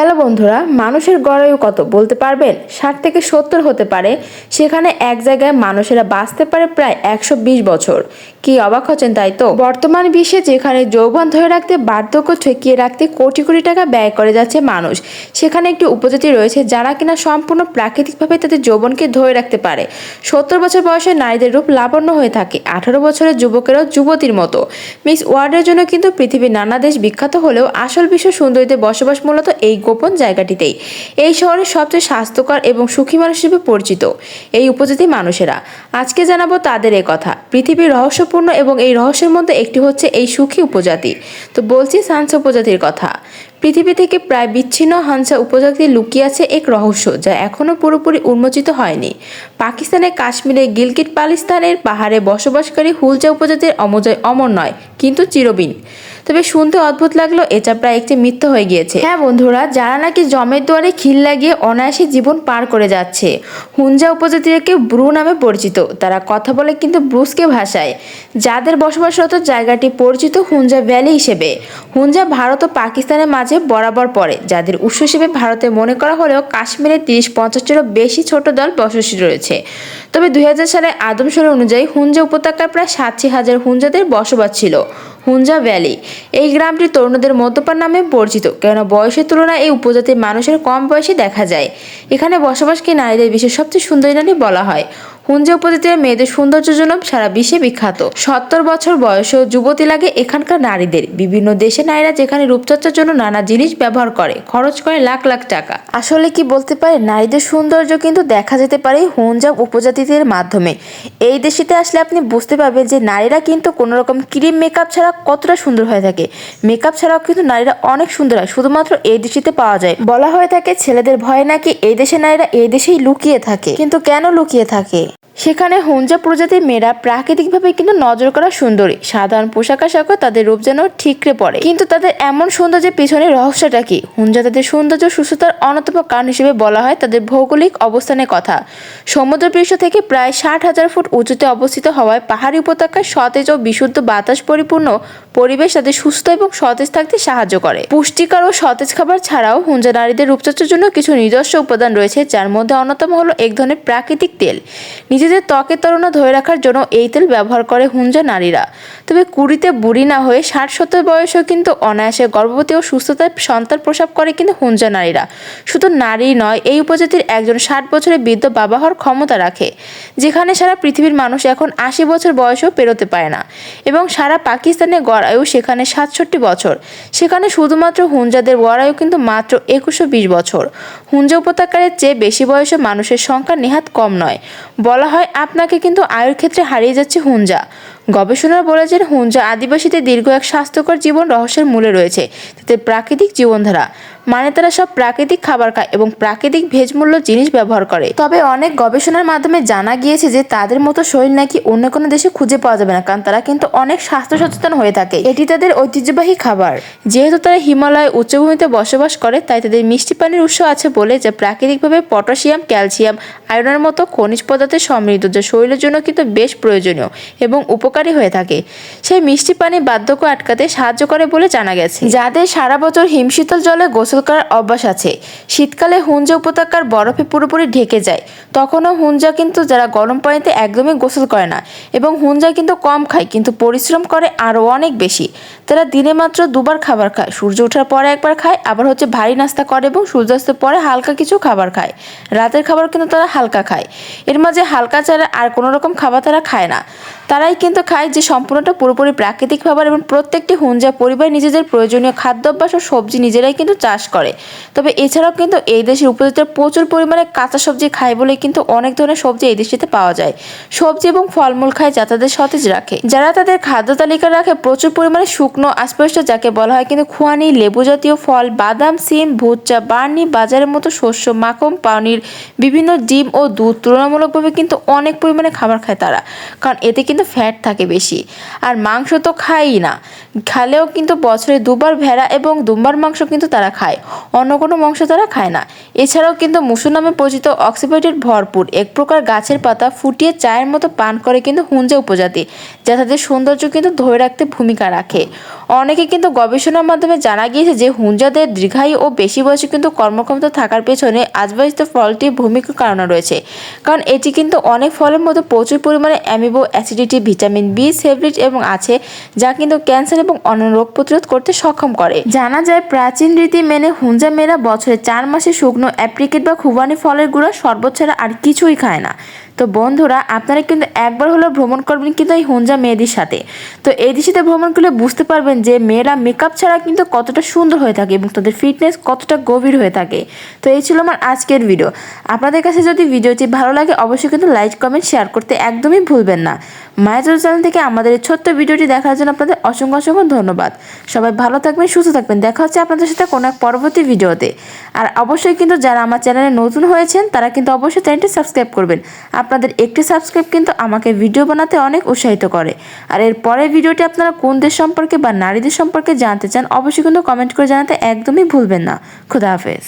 Hello বন্ধুরা, মানুষের গড়ায়ু কত বলতে পারবেন? ষাট থেকে সত্তর হতে পারে। সেখানে এক জায়গায় মানুষেরা বাঁচতে পারে প্রায় একশো বিশ বছর। কি অবাক হচ্ছেন তাই তো? বর্তমান বিশ্বে যেখানে যৌবন ধরে রাখতে, বার্ধক্য ঠেকিয়ে রাখতে কোটি কোটি টাকা ব্যয় করে যাচ্ছে মানুষ, সেখানে একটি উপজাতি রয়েছে যারা কিনা সম্পূর্ণ প্রাকৃতিকভাবে তাদের যৌবনকে ধরে রাখতে পারে। সত্তর বছর বয়সে নারীদের রূপ লাবণ্য হয়ে থাকে। আঠারো বছরের যুবকেরাও যুবতীর মতো। মিস ওয়ার্ল্ডের জন্য কিন্তু পৃথিবীর নানা দেশ বিখ্যাত হলেও আসল বিশ্ব সুন্দরীদের বসবাস মূলত এই গোপন জায়গাটিতেই। এই শহরের সবচেয়ে স্বাস্থ্যকর এবং সুখী মানুষ হিসেবে পরিচিত এই উপজাতি মানুষেরা। আজকে জানাব তাদের এই কথা। পৃথিবীর রহস্যপূর্ণ এবং এই রহস্যের মধ্যে একটি হচ্ছে এই সুখী উপজাতি। তো বলছি সানসা উপজাতির কথা। পৃথিবী থেকে প্রায় বিচ্ছিন্ন হানসা উপজাতি লুকিয়ে আছে এক রহস্য যা এখনও পুরোপুরি উন্মোচিত হয়নি। পাকিস্তানের কাশ্মীরে গিলগিট পালিস্তানের পাহাড়ে বসবাসকারী হুলজা উপজাতির অমজয় অমর নয়, কিন্তু চিরবিন। তবে শুনতে অদ্ভুত লাগল, এটা প্রায় একটি মিথ্য হয়ে গিয়েছে। হ্যাঁ বন্ধুরা, যারা নাকি জমের দুয়ারে খিল লাগিয়ে অনায়াসে জীবন পার করে যাচ্ছে। হুঞ্জা উপজাতিকে ব্রু নামে পরিচিত। তারা কথা বলে কিন্তু ব্রুসকে ভাষায়। যাদের বসবাসরত জায়গাটি পরিচিত হুঞ্জা ভ্যালি হিসেবে। হুঞ্জা ভারত ও পাকিস্তানের মাঝে বরাবর পড়ে। যাদের উৎস হিসেবে ভারতে মনে করা হলেও কাশ্মীরে তিরিশ পঞ্চাশটিরও বেশি ছোট দল বসবাসী রয়েছে। তবে দুই সালে আদমশুমারি অনুযায়ী হুঞ্জা উপত্যকায় প্রায় সাতশি হাজার হুঞ্জাদের বসবাস ছিল। হুঞ্জা ভ্যালি। এই গ্রামটি তরুণদের মদ্যপান নামে পরিচিত, কেননা বয়সের তুলনায় এই উপজাতির মানুষের কম বয়সে দেখা যায়। এখানে বসবাসকে নারীদের বিশ্বের সবচেয়ে সুন্দরী নারী বলা হয়। হুঞ্জা উপজাতির মেয়েদের সৌন্দর্যের জন্য সারা বিশ্বে বিখ্যাত। সত্তর বছর বয়সেও যুবতী লাগে এখানকার নারীদের। বিভিন্ন দেশে নারীরা যেখানে রূপচর্চার জন্য নানা জিনিস ব্যবহার করে, খরচ করে লাখ লাখ টাকা। আসলে কি বলতে পারে, নারীদের সৌন্দর্য কিন্তু দেখা যেতে পারে হুঞ্জাব উপজাতিদের মাধ্যমে। এই দেশিতে আসলে আপনি বুঝতে পারবেন যে নারীরা কিন্তু কোনো রকম ক্রিম মেকআপ ছাড়া কতটা সুন্দর হয়ে থাকে। মেকআপ ছাড়াও কিন্তু নারীরা অনেক সুন্দর হয়, শুধুমাত্র এই দেশিতে পাওয়া যায়। বলা হয়ে থাকে, ছেলেদের ভয় নাকি এই দেশে নারীরা এই দেশেই লুকিয়ে থাকে। কিন্তু কেন লুকিয়ে থাকে? সেখানে হুঞ্জা প্রজাতির মেয়েরা প্রাকৃতিকভাবে কিন্তু নজর করা সুন্দরী। সাধারণ পোশাক আশাকও তাদের রূপ যেন ঠিকরে পড়ে। কিন্তু তাদের এমন সৌন্দর্যের পিছনে রহস্যটা কি? হুঞ্জা তাদের সৌন্দর্য সুস্থতার অন্যতম কারণ হিসেবে বলা হয় তাদের ভৌগোলিক অবস্থানের কথা। সমুদ্রপৃষ্ঠ থেকে প্রায় ষাট হাজার ফুট উঁচুতে অবস্থিত হওয়ায় পাহাড়ি উপত্যকায় সতেজ ও বিশুদ্ধ বাতাস পরিপূর্ণ পরিবেশ তাদের সুস্থ এবং সতেজ থাকতে সাহায্য করে। পুষ্টিকর ও সতেজ খাবার ছাড়াও হুঞ্জা নারীদের রূপচর্চার জন্য কিছু নিজস্ব উপাদান রয়েছে, যার মধ্যে অন্যতম হলো এক ধরনের প্রাকৃতিক তেল। নিজেদের ত্বকের তরুণা ধরে রাখার জন্য এই তেল ব্যবহার করে হুঞ্জা নারীরা। তবে কুড়িতে বুড়ি না হয়ে ষাট সত্তর বয়সেও কিন্তু অনায়াসে গর্ভবতী ও সুস্থতায় সন্তান প্রসব করে কিন্তু হুঞ্জা নারীরা। শুধু নারী নয়, এই উপজাতির একজন ষাট বছরের বৃদ্ধ বাবা হওয়ার ক্ষমতা রাখে, যেখানে সারা পৃথিবীর মানুষ এখন আশি বছর বয়সেও পেরোতে পারে না। এবং সারা পাকিস্তানের গড় আয়ু সেখানে সাতষট্টি বছর। সেখানে শুধুমাত্র হুঞ্জাদের গড় আয়ু কিন্তু মাত্র একুশো বিশ বছর। হুঞ্জা উপত্যকার চেয়ে বেশি বয়সে মানুষের সংখ্যা নেহাত কম নয়। বলা হয় আপনাকে কিন্তু আয়ের ক্ষেত্রে হারিয়ে যাচ্ছে হুঞ্জা। গবেষণারা বলেছেন হুঞ্জা আদিবাসীদের দীর্ঘ এক স্বাস্থ্যকর জীবন রহস্যের মূলে রয়েছে। তাদের প্রাকৃতিক জীবনধারা মানে তারা সব প্রাকৃতিক খাবার খায় এবং প্রাকৃতিক ভেজমূল্য জিনিস ব্যবহার করে। তবে অনেক গবেষণার মাধ্যমে জানা গিয়েছে যে তাদের মতো শরীর নাকি অন্য কোনো দেশে খুঁজে পাওয়া যাবে না, কারণ তারা কিন্তু অনেক স্বাস্থ্য সচেতন হয়ে থাকে। এটি তাদের ঐতিহ্যবাহী খাবার। যেহেতু তারা হিমালয় উচ্চভূমিতে বসবাস করে, তাই তাদের মিষ্টি পানির উৎস আছে বলে যা প্রাকৃতিকভাবে পটাশিয়াম, ক্যালসিয়াম, আয়রনের মতো খনিজ পদার্থে সমৃদ্ধ, যা শরীরের জন্য কিন্তু বেশ প্রয়োজনীয় এবং উপকারী হয়ে থাকে। সেই মিষ্টি পানি বার্ধক্য আটকাতে সাহায্য করে বলে জানা গেছে। যাদের সারা বছর হিমশীতল জলে গোসল করার অভ্যাস আছে, শীতকালে হুঞ্জা উপত্যকার বরফে পুরোপুরি ঢেকে যায়। তখনও হুঞ্জা কিন্তু যারা গরম পানিতে একদমই গোসল করে না এবং হুঞ্জা কিন্তু কম খায়, কিন্তু পরিশ্রম করে আরও অনেক বেশি। তারা দিনে মাত্র দুবার খাবার খায়। সূর্য ওঠার পরে একবার খায়, আবার হচ্ছে ভারী নাস্তা করে এবং সূর্যাস্তের পরে হালকা কিছু খাবার খায়। রাতের খাবার কিন্তু তারা হালকা খায়। এর মাঝে হালকা ছাড়া আর কোনো রকম খাবার তারা খায় না। তারাই কিন্তু খায় যে সম্পূর্ণটা পুরোপুরি প্রাকৃতিক খাবার এবং প্রত্যেকটি হুঞ্জা পরিবার নিজেদের প্রয়োজনীয় খাদ্যাভ্যাস ও সবজি নিজেরাই কিন্তু চাষ করে। তবে এছাড়াও কিন্তু এই দেশের উপজাতিরা প্রচুর পরিমাণে কাঁচা সবজি খায় বলে কিন্তু অনেক ধরনের সবজি এই দেশটিতে পাওয়া যায়। সবজি এবং ফলমূল খায় যা তাদের সতেজ রাখে। যারা তাদের খাদ্য তালিকা রাখে প্রচুর পরিমাণে শুকনো আশপাশ যাকে বলা হয় কিন্তু খোয়ানি লেবু জাতীয় ফল, বাদাম, সিম, ভুট্টা, বার্নি, বাজারের মতো শস্য, মাখন, পানির বিভিন্ন ডিম ও দুধ তুলনামূলকভাবে কিন্তু অনেক পরিমাণে খাবার খায় তারা। কারণ এতে কিন্তু ফ্যাট থাকে বেশি। আর মাংস তো খায়ই না। খালেও কিন্তু বছরে দুবার ভেড়া এবং দুম্বার মাংস কিন্তু তারা খায়। অন্য কোনো মাংস তারা খায় না। এছাড়াও কিন্তু মুসুর নামে পরিচিত অক্সিপাইটের ভরপুর এক প্রকার গাছের পাতা ফুটিয়ে চায়ের মতো পান করে কিন্তু হুঞ্জা উপজাতি, যা তাদের সৌন্দর্য কিন্তু ধরে রাখতে ভূমিকা রাখে। অনেকে কিন্তু গবেষণার মাধ্যমে জানা গিয়েছে যে হুঞ্জাদের দীর্ঘায়ু ও বেশি বয়সে কিন্তু কর্মক্ষমতা থাকার পেছনে আজবাহিত ফলটির ভূমিকা কারণ রয়েছে। কারণ এটি কিন্তু অনেক ফলের মধ্যে প্রচুর পরিমাণে অ্যামিবো অ্যাসিডিটি ভিটামিন বি সেভরিট এবং আছে, যা কিন্তু ক্যান্সার এবং অন্য রোগ প্রতিরোধ করতে সক্ষম করে। জানা যায় প্রাচীন রীতি মেনে হুঞ্জা মেয়েরা বছরে চার মাসে শুকনো অ্যাপ্রিকেট বা খুবানি ফলের গুঁড়া ছাড়া আর কিছুই খায় না। তো বন্ধুরা, আপনারা কিন্তু একবার হলেও ভ্রমণ করবেন কিন্তু এই হুঞ্জা মেয়েদের সাথে। তো এই দিশিতে ভ্রমণ করলে বুঝতে পারবেন যে মেয়েরা মেকআপ ছাড়া কিন্তু কতটা সুন্দর হয়ে থাকে এবং তাদের ফিটনেস কতটা গভীর হয়ে থাকে। তো এই ছিল আমার আজকের ভিডিও আপনাদের কাছে যদি ভিডিওটি ভালো লাগে, অবশ্যই কিন্তু লাইক কমেন্ট শেয়ার করতে একদমই ভুলবেন না। মায়াজল চ্যানেল থেকে আমাদের এই ছোট্ট ভিডিওটি দেখার জন্য আপনাদের অসংখ্য অসংখ্য ধন্যবাদ। সবাই ভালো থাকবেন, সুস্থ থাকবেন। দেখা হচ্ছে আপনাদের সাথে কোনো এক পরবর্তী ভিডিওতে আর অবশ্যই কিন্তু যারা আমার চ্যানেলে নতুন হয়েছেন, তারা কিন্তু অবশ্যই চ্যানেলটি সাবস্ক্রাইব করবেন। আপনাদের একটি সাবস্ক্রাইব কিন্তু আমাকে ভিডিও বানাতে অনেক উৎসাহিত করে। আর এর পরের ভিডিওটি আপনারা কোন দেশ সম্পর্কে বা নারীদের সম্পর্কে জানতে চান, অবশ্যই কিন্তু কমেন্ট করে জানাতে একদমই ভুলবেন না। খুদা হাফেজ।